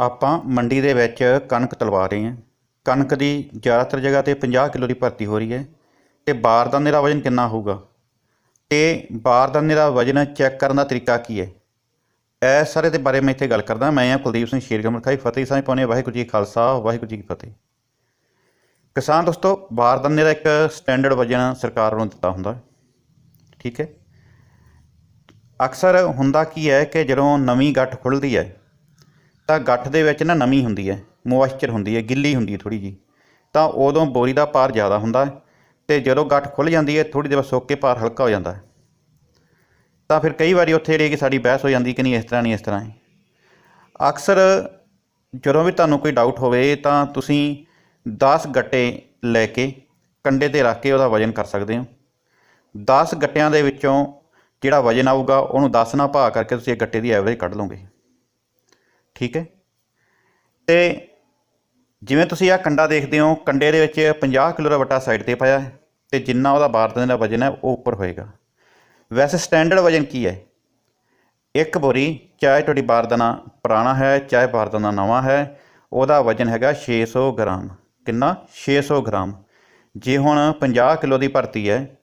ਆਪਾਂ ਮੰਡੀ ਦੇ ਵਿੱਚ ਕਣਕ ਤਲਵਾ ਰਹੇ ਹਾਂ। ਕਣਕ ਦੀ ਜ਼ਿਆਦਾਤਰ ਜਗ੍ਹਾ ਤੇ 50 ਕਿਲੋ ਦੀ ਭਰਤੀ ਹੋ ਰਹੀ ਹੈ ਤੇ ਬਾਰਦਾਨੇ ਦਾ ਵਜ਼ਨ ਕਿੰਨਾ ਹੋਊਗਾ? ਤੇ ਬਾਰਦਾਨੇ ਦਾ ਵਜ਼ਨ ਚੈੱਕ ਕਰਨ ਦਾ ਤਰੀਕਾ ਕੀ ਹੈ? ਇਹ ਸਾਰੇ ਦੇ ਬਾਰੇ ਮੈਂ ਇੱਥੇ ਗੱਲ ਕਰਦਾ। ਮੈਂ ਹਾਂ ਕੁਲਦੀਪ ਸਿੰਘ ਸ਼ੇਰਗਮਲ ਖਾਈ। ਫਤਿਹ ਸਾਹਿਬ ਪਾਉਣੇ ਵਾਹਿਗੁਰੂ ਜੀ ਖਾਲਸਾ, ਵਾਹਿਗੁਰੂ ਜੀ ਕੀ ਫਤਿਹ। ਕਿਸਾਨ ਦੋਸਤੋ ਬਾਰਦਾਨੇ ਦਾ ਇੱਕ ਸਟੈਂਡਰਡ ਵਜ਼ਨ ਸਰਕਾਰ ਵੱਲੋਂ ਦਿੱਤਾ ਹੁੰਦਾ। ਠੀਕ ਹੈ? ਅਕਸਰ ਹੁੰਦਾ ਕੀ ਹੈ ਕਿ ਜਦੋਂ ਨਵੀਂ ਗੱਠ ਖੁੱਲ੍ਹਦੀ ਹੈ ਤਾਂ ਗੱਠ ਦੇ ਵਿੱਚ ਨਾ ਨਮੀ ਹੁੰਦੀ ਹੈ ਮੋਇਸਚਰ ਹੁੰਦੀ ਹੈ, ਗਿੱਲੀ ਹੁੰਦੀ ਹੈ ਥੋੜੀ ਜੀ ਤਾਂ ਉਦੋਂ ਬੋਰੀ ਦਾ ਭਾਰ ਜ਼ਿਆਦਾ ਹੁੰਦਾ ਹੈ ਤੇ ਜਦੋਂ ਗੱਠ ਖੁੱਲ੍ਹ ਜਾਂਦੀ ਹੈ ਥੋੜੀ ਦੇਰ ਸੁੱਕ ਕੇ ਭਾਰ ਹਲਕਾ ਹੋ ਜਾਂਦਾ ਹੈ। ਤਾਂ ਫਿਰ ਕਈ ਵਾਰੀ ਉੱਥੇ ਜਿਹੜੀ ਕਿ ਸਾਡੀ ਬਹਿਸ ਹੋ ਜਾਂਦੀ ਕਿ ਨਹੀਂ, ਇਸ ਤਰ੍ਹਾਂ ਨਹੀਂ, ਇਸ ਤਰ੍ਹਾਂ ਅਕਸਰ ਜਦੋਂ ਵੀ ਤੁਹਾਨੂੰ ਕੋਈ ਡਾਊਟ ਹੋਵੇ ਤਾਂ ਤੁਸੀਂ 10 ਗੱਟੇ ਲੈ ਕੇ ਕੰਡੇ ਤੇ ਰੱਖ ਕੇ ਉਹਦਾ ਵਜ਼ਨ ਕਰ ਸਕਦੇ ਹੋ। 10 ਗੱਟਿਆਂ ਦੇ ਵਿੱਚੋਂ ਜਿਹੜਾ ਵਜ਼ਨ ਆਊਗਾ, ਉਹਨੂੰ 10 ਨਾਲ ਭਾਗ ਕਰਕੇ ਤੁਸੀਂ ਇਹ ਗੱਟੇ ਦੀ ਐਵਰੇਜ ਕੱਢ ਲਓਗੇ। ਠੀਕ ਹੈ? ਤੇ ਜਿਵੇਂ ਤੁਸੀਂ ਆਹ ਕੰਡਾ ਦੇਖਦੇ ਹੋ, ਕੰਡੇ ਦੇ ਵਿੱਚ 50 ਕਿਲੋ ਦਾ ਵਟਾ ਸਾਈਡ ਤੇ ਪਾਇਆ ਹੈ ਤੇ ਜਿੰਨਾ ਉਹਦਾ ਬਾਰਦਾਨੇ ਦਾ ਵਜ਼ਨ ਹੈ, ਉਹ ਉੱਪਰ ਹੋਏਗਾ। ਵੈਸੇ ਸਟੈਂਡਰਡ ਵਜ਼ਨ ਕੀ ਹੈ? ਇੱਕ ਬੋਰੀ, ਚਾਹੇ ਤੁਹਾਡੀ ਬਾਰਦਾਨਾ ਪੁਰਾਣਾ ਹੈ, ਚਾਹੇ ਬਾਰਦਾਨਾ ਨਵਾਂ ਹੈ, ਉਹਦਾ ਵਜ਼ਨ ਹੈਗਾ 600 ਗ੍ਰਾਮ। ਕਿੰਨਾ? 600 ਗ੍ਰਾਮ। ਜੇ ਹੁਣ 50 ਕਿਲੋ ਦੀ ਭਰਤੀ ਹੈ,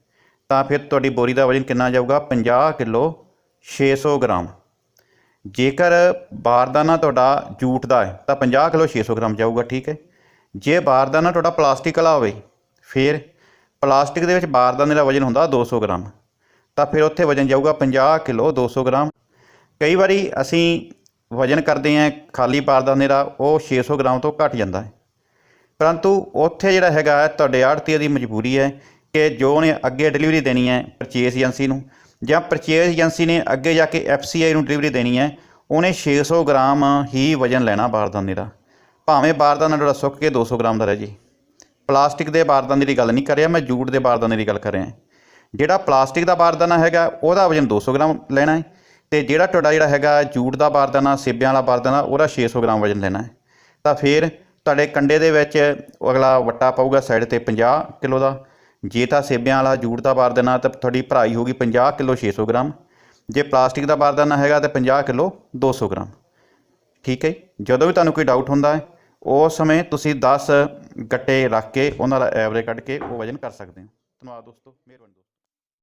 ਤਾਂ ਫਿਰ ਤੁਹਾਡੀ ਬੋਰੀ ਦਾ ਵਜ਼ਨ ਕਿੰਨਾ ਜਾਊਗਾ? 50 ਕਿਲੋ 600 ਗ੍ਰਾਮ। ਜੇਕਰ ਬਾਰਦਾਨਾ ਤੁਹਾਡਾ ਜੂਟ ਦਾ ਹੈ, ਤਾਂ 50 ਕਿਲੋ 600 ਗ੍ਰਾਮ ਜਾਊਗਾ, ਠੀਕ ਹੈ। ਜੇ ਬਾਰਦਾਨਾ ਤੁਹਾਡਾ ਪਲਾਸਟਿਕ ਵਾਲਾ ਹੋਵੇ, ਫਿਰ ਪਲਾਸਟਿਕ ਦੇ ਵਿੱਚ ਬਾਰਦਾਨੇ ਦਾ ਵਜ਼ਨ ਹੁੰਦਾ 200 ਗ੍ਰਾਮ। ਤਾਂ ਫਿਰ ਉੱਥੇ ਵਜ਼ਨ ਜਾਊਗਾ 50 ਕਿਲੋ 200 ਗ੍ਰਾਮ। ਕਈ ਵਾਰੀ ਅਸੀਂ ਵਜ਼ਨ ਕਰਦੇ ਹਾਂ ਖਾਲੀ ਬਾਰਦਾਨੇ ਦਾ, ਉਹ 600 ਗ੍ਰਾਮ ਤੋਂ ਘਟ ਜਾਂਦਾ ਹੈ। ਪਰੰਤੂ ਉੱਥੇ ਜਿਹੜਾ ਹੈਗਾ ਤੁਹਾਡੇ ਆੜਤੀਏ ਦੀ ਮਜਬੂਰੀ ਹੈ ਕਿ ਜੋ ਉਹਨੇ ਅੱਗੇ ਡਿਲੀਵਰੀ ਦੇਣੀ ਹੈ ਪਰਚੇਸ ਏਜੰਸੀ ਨੂੰ ਜਾਂ ਪਰਚੇਸ ਏਜੰਸੀ ਨੇ ਅੱਗੇ ਜਾ ਕੇ ਐਫਸੀਆਈ ਨੂੰ ਡਿਲੀਵਰੀ ਦੇਣੀ ਹੈ, ਉਹਨੇ 600 ਗ੍ਰਾਮ ਹੀ ਵਜ਼ਨ ਲੈਣਾ ਬਾਰਦਾਨੇ ਦਾ। ਭਾਵੇਂ ਬਾਰਦਾਨਾ ਤੁਹਾਡਾ ਸੁੱਕ ਕੇ 200 ਗ੍ਰਾਮ ਦਾ ਰਹਿ ਜੀ। ਪਲਾਸਟਿਕ ਦੇ ਬਾਰਦਾਨੇ ਦੀ ਗੱਲ ਨਹੀਂ ਕਰ ਰਿਹਾ, ਮੈਂ ਜੂਟ ਦੇ ਬਾਰਦਾਨੇ ਦੀ ਗੱਲ ਕਰ ਰਿਹਾ। ਜਿਹੜਾ ਪਲਾਸਟਿਕ ਦਾ ਬਾਰਦਾਨਾ ਹੈਗਾ, ਉਹਦਾ ਵਜ਼ਨ 200 ਗ੍ਰਾਮ ਲੈਣਾ ਹੈ ਤੇ ਜਿਹੜਾ ਤੁਹਾਡਾ ਜਿਹੜਾ ਹੈਗਾ ਜੂਟ ਦਾ ਬਾਰਦਾਨਾ, ਸੇਬਿਆਂ ਵਾਲਾ ਬਾਰਦਾਨਾ, ਉਹਦਾ 600 ਗ੍ਰਾਮ ਵਜ਼ਨ ਲੈਣਾ ਹੈ। ਤਾਂ ਫਿਰ ਤੁਹਾਡੇ ਕੰਡੇ ਦੇ ਵਿੱਚ ਅਗਲਾ ਵੱਟਾ ਪਊਗਾ ਸਾਈਡ ਤੇ 50 ਕਿਲੋ ਦਾ। ਜੇ ਤਾਂ ਸੇਬਿਆਂ ਵਾਲਾ ਜੂਟ ਦਾ ਬਾਰਦਾਨਾ ਤਾਂ ਤੁਹਾਡੀ ਭਰਾਈ ਹੋਊਗੀ 50 ਕਿਲੋ 600 ਗ੍ਰਾਮ। ਜੇ ਪਲਾਸਟਿਕ ਦਾ ਬਾਰਦਾਨਾ ਹੈਗਾ ਤਾਂ 50 ਕਿਲੋ 200 ਗ੍ਰਾਮ। ਠੀਕ ਹੈ ਜੀ। ਜਦੋਂ ਵੀ ਤੁਹਾਨੂੰ ਕੋਈ ਡਾਊਟ ਹੁੰਦਾ ਹੈ, ਉਸ ਸਮੇਂ ਤੁਸੀਂ 10 ਗੱਟੇ ਰੱਖ ਕੇ ਉਹਨਾਂ ਦਾ ਐਵਰੇਜ ਕੱਢ ਕੇ ਉਹ ਵਜ਼ਨ ਕਰ ਸਕਦੇ ਹੋ। ਧੰਨਵਾਦ ਦੋਸਤੋ, ਮਿਹਰਬਾਨੀ